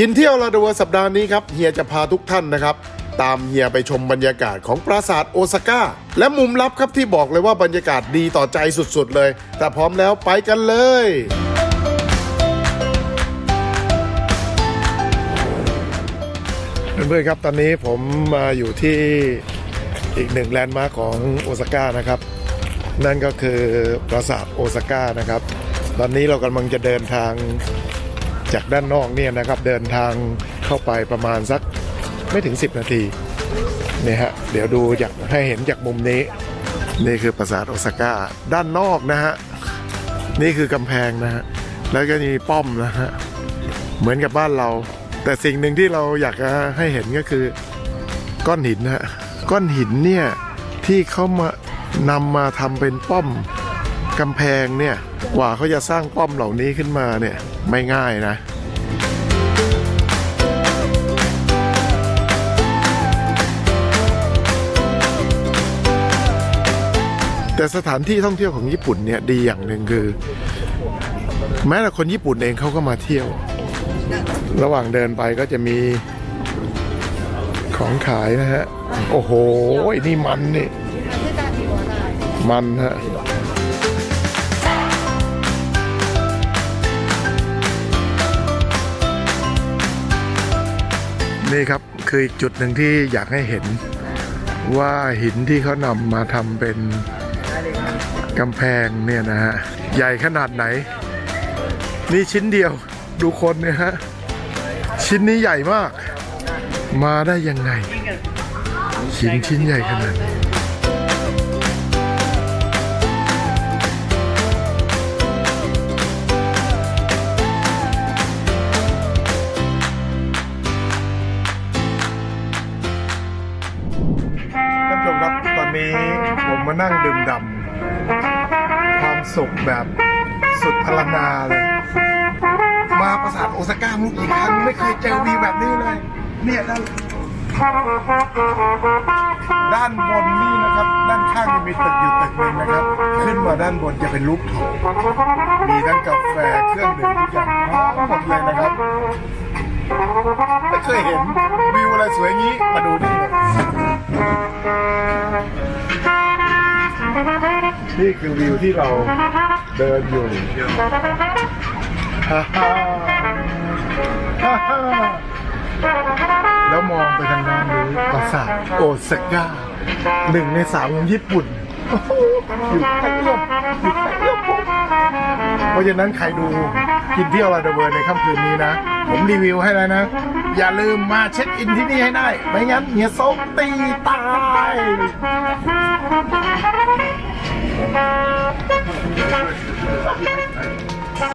กินเที่ยวลาดเวสัปดาห์นี้ครับเฮียจะพาทุกท่านนะครับ ตามเฮียไปชมบรรยากาศของปราสาทโอซาก้า และมุมลับครับที่บอกเลยว่าบรรยากาศดีต่อใจสุดๆเลย แต่พร้อมแล้วไปกันเลย เพื่อนๆครับตอนนี้ผมมาอยู่ที่อีกหนึ่งแลนด์มาร์คของโอซาก้านะครับ นั่นก็คือปราสาทโอซาก้านะครับ ตอนนี้เรากำลังจะเดินทาง จากด้านนอกเนี่ยนะครับเดินทางเข้าไปประมาณสักไม่ถึง 10 นาทีนี่ฮะเดี๋ยวดูจากให้เห็นจากมุมนี้ นี่คือปราสาทโอซาก้าด้านนอกนะฮะนี่คือกำแพงนะฮะแล้วก็มีป้อมนะฮะเหมือนกับบ้านเรา แต่สิ่งหนึ่งที่เราอยากจะให้เห็นก็คือก้อนหินนะฮะก้อนหินเนี่ยที่เขามานำมาทำเป็นป้อม กำแพงเนี่ยกว่าเขาจะสร้างป้อมเหล่านี้ขึ้นมาเนี่ยไม่ง่ายนะแต่สถานที่ท่องเที่ยวของญี่ปุ่นเนี่ยดีอย่างหนึ่งคือ แม้แต่คนญี่ปุ่นเองเขาก็มาเที่ยว ระหว่างเดินไปก็จะมีของขายนะฮะ โอ้โห นี่มันนี่ มันฮะ นี่ครับคืออีกจุดหนึ่งที่อยากให้เห็นว่าหินที่เขานำมาทำเป็นกำแพงเนี่ยนะฮะ ใหญ่ขนาดไหน นี่ชิ้นเดียวดูคนเนี่ยฮะ ชิ้นนี้ใหญ่มาก มาได้ยังไง หินชิ้นใหญ่ขนาดนี้ มครับตอนนี้ผมมานั่งดื่มด่ำความสุขแบบสุดพลังนาเลย มาปราสาทโอซาก้ามุกอีกครั้งไม่เคยเจอวิวแบบนี้เลย เนี่ยด้านด้านบนนี่นะครับ ด้านข้างนี่มีตึกอยู่ตึกหนึ่งนะครับ ขึ้นมาด้านบนจะเป็นรูปโถงมีทั้งกาแฟเครื่องดื่มทุกอย่างน้อมหมดเลยนะครับ ไม่เคยเห็นวิวอะไรสวยงี้มาดูนี่ นี่คือวิวที่เราเดินอยู่ฮ่าฮ่าฮ่าฮ่าแล้วมองไปทางด้านนี้ปราสาทโอซาก้าหนึ่งในสามของญี่ปุ่นโอ้โหอยู่ใกล้ลมอยู่ใกล้ลมเพราะฉะนั้นใครดูกินเที่ยวลาดาเวิร์ในค่ำคืนนี้นะ ผมรีวิวให้แล้วนะ อย่าลืมมาเช็คอินที่นี่ให้ได้ ไม่งั้นเฮียโซตีตาย